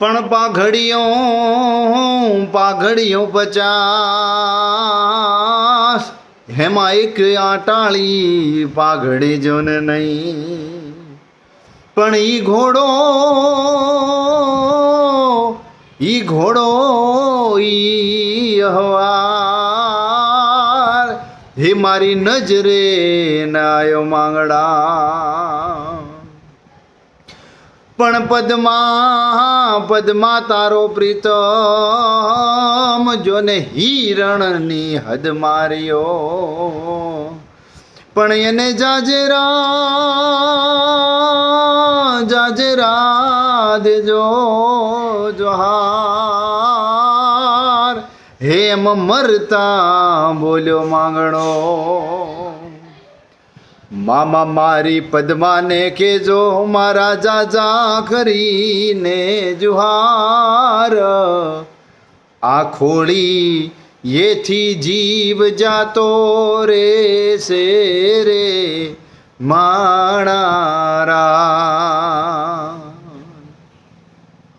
પણ પાઘડીઓ પાઘડીઓ પચાસ. હેમાં એક આટાળી પાઘડી જો ને નહીં. પણ ઈ ઘોડો ઈ ઘોડો ઈ અહવાર હે મારી નજરે નાયો માંગડા. પણ પદ્મા પદ્મા તારો પ્રીતમ, જોને હિરણની હદ માર્યો. પણ એને જાજરા જાજરા દેજો જોહાર. હેમ મરતા બોલ્યો માંગણો. મામા મારી પદ્માને કેજો મારા જાજા કરીને જુહાર. આ ખોળી એથી જીવ જાતો રે સે રે, માણા